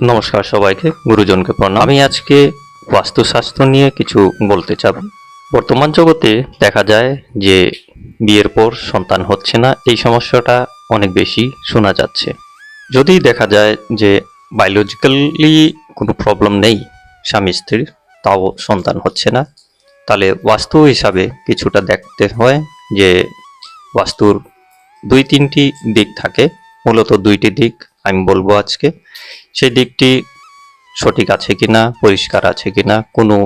নমস্কার সবাইকে, গুরুজনকে প্রণাম। আমি আজকে বাস্তুশাস্ত্র নিয়ে কিছু বলতে চাব। বর্তমান জগতে দেখা যায় যে বিয়ের পর সন্তান হচ্ছে না, এই সমস্যাটা অনেক বেশি শোনা যাচ্ছে। যদি দেখা যায় যে বায়োলজিক্যালি কোনো প্রবলেম নেই স্বামী স্ত্রীর, তাও সন্তান হচ্ছে না, তাহলে বাস্তু হিসাবে কিছুটা দেখতে হয় যে বাস্তুর দুই তিনটি দিক থাকে। মূলত দুইটি দিক আমি বলব আজকে, সেই দিকটি সঠিক আছে কি না পরিষ্কার আছে কি না কোনো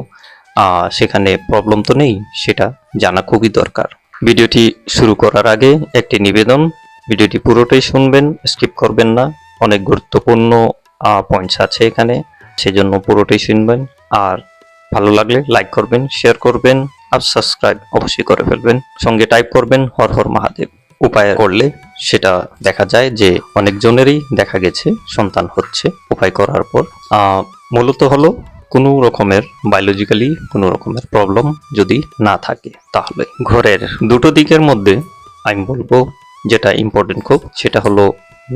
সেখানে প্রবলেম তো নেই, সেটা জানা খুবই দরকার। ভিডিওটি শুরু করার আগে একটি নিবেদন, ভিডিওটি পুরোটাই শুনবেন স্কিপ করবেন না, অনেক গুরুত্বপূর্ণ পয়েন্টস আছে এখানে, সেজন্য পুরোটাই শুনবেন। আর ভালো লাগলে লাইক করবেন শেয়ার করবেন, আর সাবস্ক্রাইব অবশ্যই করে ফেলবেন, সঙ্গে টাইপ করবেন হর হর মহাদেব। উপায় করলে সেটা দেখা যায় যে অনেকজনেরই দেখা গেছে, সন্তান হচ্ছে উপায় করার পর। মূলত হলো কোনো রকমের বায়োলজিক্যালি কোনো রকমের প্রবলেম যদি না থাকে, তাহলে ঘরের দুটো দিকের মধ্যে আমি বলব যেটা ইম্পর্টেন্ট খুব, সেটা হলো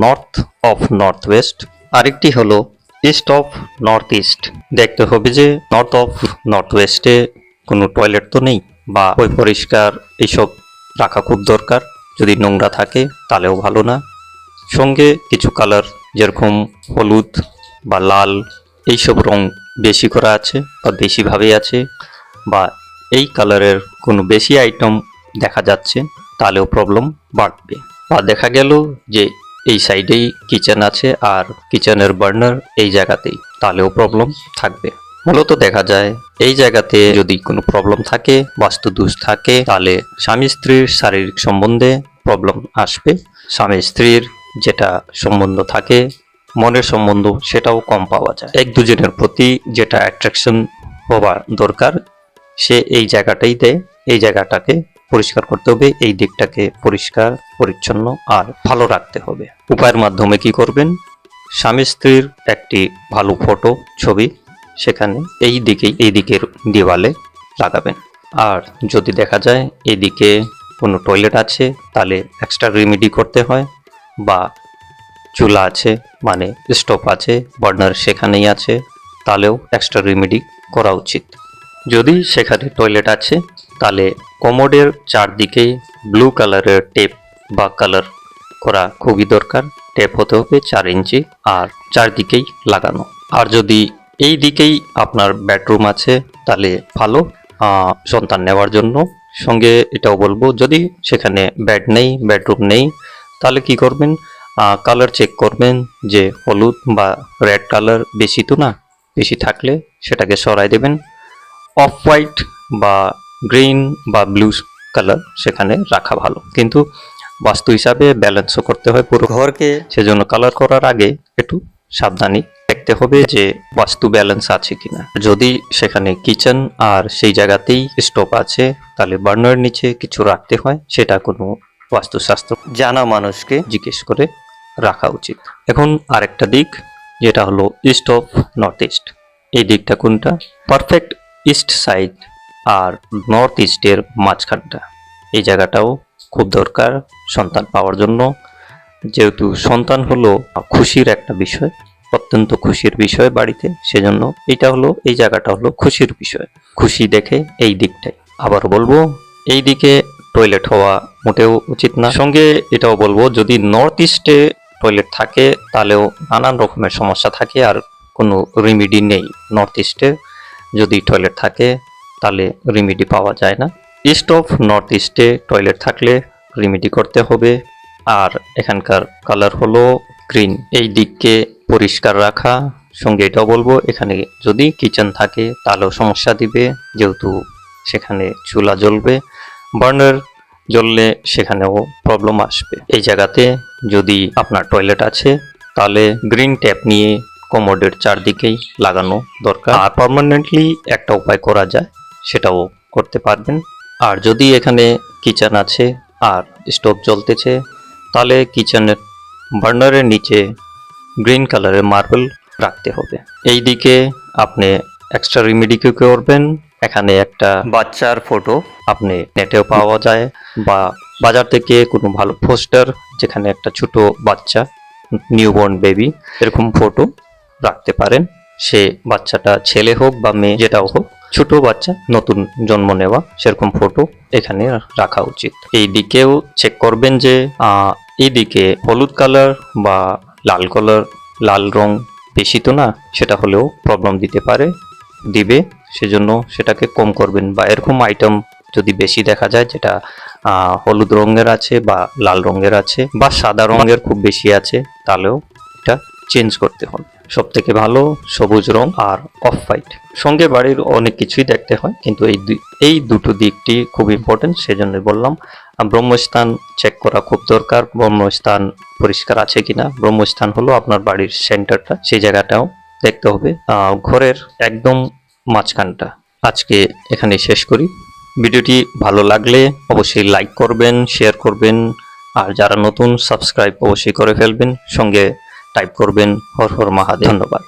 নর্থ অফ নর্থ ওয়েস্ট আরেকটি হলো ইস্ট অফ নর্থ ইস্ট দেখতে হবে যে নর্থ অফ নর্থ ওয়েস্টে কোনো টয়লেট তো নেই, বা ওই পরিষ্কার এইসব রাখা খুব দরকার। যদি নোংরা থাকে, তাহলেও ভালো না। সঙ্গে কিছু কালার যেরকম হলুদ বা লাল, এইসব রং বেশি করা আছে বা বেশিভাবে আছে বা এই কালারের কোনো বেশি আইটেম দেখা যাচ্ছে, তাহলেও প্রবলেম বাড়বে। বা দেখা গেল যে এই সাইডেই কিচেন আছে আর কিচেনের বার্নার এই জায়গাতেই, তাহলেও প্রবলেম থাকবে। মূলত দেখা যায়, এই জায়গাতে যদি কোনো প্রবলেম থাকে বাস্তু দোষ থাকে, তাহলে স্বামী স্ত্রীর শারীরিক সম্বন্ধে প্রবলেম আসবে। স্বামী স্ত্রীর যেটা সম্বন্ধ থাকে, মনের সম্বন্ধ, সেটাও কম পাওয়া যায়। এক দুজনের প্রতি যেটা অ্যাট্রাকশন হওয়ার দরকার, সে এই জায়গাটাই দেয়। এই জায়গাটাকে পরিষ্কার করতে হবে, এই দিকটাকে পরিষ্কার, পরিচ্ছন্ন আর ভালো রাখতে হবে। উপায়ের মাধ্যমে কি করবেন? স্বামী স্ত্রীর একটি ভালো ফটো ছবি সেখানে এই দিকেই, এই দিকের দেওয়ালে লাগাবেন। আর যদি দেখা যায় এদিকে কোনো টয়লেট আছে, তাহলে এক্সট্রা রেমেডি করতে হয় বা চুলা আছে মানে স্টোভ আছে বার্নার সেখানেই আছে, তাহলেও এক্সট্রা রেমেডি করা উচিত। যদি সেখানে টয়লেট আছে, তাহলে কমোডের চারদিকে ব্লু কালারের টেপ বা কালার করা খুবই দরকার। টেপ হতে হবে চার ইঞ্চি আর চারদিকেই লাগানো। আর যদি এই দিকেই আপনার বেডরুম আছে, তাহলে ভালো সন্তান নেওয়ার জন্য সঙ্গে এটাও বলব যদি সেখানে বেড নেই বেডরুম নেই তাহলে কি করবেন? কালার চেক করবেন যে হলুদ বা রেড কালার বেশি তো না? বেশি থাকলে সেটাকে সরাই দেবেন। অফ হোয়াইট বা গ্রিন বা ব্লু কালার সেখানে রাখা ভালো। কিন্তু বাস্তু হিসাবে ব্যালেন্সও করতে হয় পুরো। ঘরকে সেজন্য কালার করার আগে একটু সাবধানী দেখতে হবে যে বাস্তু ব্যালেন্স আছে কিনা। যদি সেখানে কিচেন আর সেই জায়গাতেই স্টোভ আছে, তাহলে বার্নার নিচে কিছু রাখতে হয়, সেটা কোনো বাস্তুশাস্ত্র জানা মানুষকে জিজ্ঞেস করে রাখা উচিত। এখন আরেকটা দিক, যেটা হলো ইস্ট অফ নর্থ ইস্ট এই দিকটা কোনটা? পারফেক্ট ইস্ট সাইড আর নর্থ ইস্টের মাঝখানটা। এই জায়গাটাও খুব দরকার সন্তান পাওয়ার জন্য। যেহেতু সন্তান হলো খুশির একটা বিষয় অত্যন্ত খুশির বিষয় বাড়িতে, সেজন্য এটা হলো, এই জায়গাটা হলো খুশির বিষয়। খুশি দেখে এই দিকটাই। আবার বলব, এই দিকে টয়লেট হওয়া মোটেও উচিত না। সঙ্গে এটাও বলব, যদি নর্থ ইস্টে টয়লেট থাকে, তাহলেও নানান রকমের সমস্যা থাকে আর কোনো রেমিডি নেই। নর্থ ইস্টে যদি টয়লেট থাকে, তাহলে রেমিডি পাওয়া যায় না। ইস্ট অফ নর্থ ইস্টে টয়লেট থাকলে রেমিডি করতে হবে। আর এখানকার কালার হলো গ্রিন এই দিককে পরিষ্কার রাখা, সঙ্গে এটাও বলব, এখানে যদি কিচেন থাকে, তাহলেও সমস্যা দিবে, যেহেতু সেখানে চুলা জ্বলবে বার্নার জ্বললে সেখানেও প্রবলেম আসবে। এই জায়গাতে যদি আপনার টয়লেট আছে, তাহলে গ্রিন ট্যাপ নিয়ে কোমোডের চারদিকেই লাগানো দরকার। আর পারমানেন্টলি একটা উপায় করা যায়, সেটাও করতে পারবেন। আর যদি এখানে কিচেন আছে আর স্টোভ জ্বলতেছে, তাহলে কিচেনের বার্নারের নিচে গ্রিন কালারের মার্বেল রাখতে হবে। এই দিকে আপনি এক্সট্রা রেমেডি কি করবেন। এখানে একটা বাচ্চার ফটো আপনি নেটেও পাওয়া যায় বা বাজার থেকে কোনো ভালো পোস্টার যেখানে একটা ছোট বাচ্চা নিউবর্ন বেবি এরকম ফটো রাখতে পারেন। সে বাচ্চাটা ছেলে হোক বা মেয়ে যেটাও হোক ছোট বাচ্চা নতুন জন্ম নেওয়া সেরকম ফটো এখানে রাখা উচিত। এই দিকেও চেক করবেন যে আহ, এই দিকে হলুদ কালার বা লাল কালার লাল রং বেশি তো না, সেটা হলেও প্রবলেম দিতে পারে, দিবে, সেজন্য সেটাকে কম করবেন। বা এরকম আইটেম যদি বেশি দেখা যায়, যেটা হলুদ রঙের আছে বা লাল রঙের আছে বা সাদা রঙের খুব বেশি আছে, তাহলেও এটা চেঞ্জ করতে হবে। সব থেকে ভালো সবুজ রং আর অফ হোয়াইট সঙ্গে বাড়ির অনেক কিছুই দেখতে হয়, কিন্তু এই এই দুটো দিকটি খুব ইম্পর্টেন্ট সেজন্য বললাম। ব্রহ্মস্থান চেক করা খুব দরকার। ব্রহ্মস্থান পরিষ্কার আছে কিনা? ব্রহ্মস্থান হলো আপনার বাড়ির সেন্টারটা সেই জায়গাটাও দেখতে হবে। ঘরের একদম মাঝখানটা। আজকে এখানে শেষ করি। ভিডিওটি ভালো লাগলে অবশ্যই লাইক করবেন শেয়ার করবেন, আর যারা নতুন সাবস্ক্রাইব অবশ্যই করে ফেলবেন। সঙ্গে টাইপ করবেন। হর হর মহাদেব। ধন্যবাদ।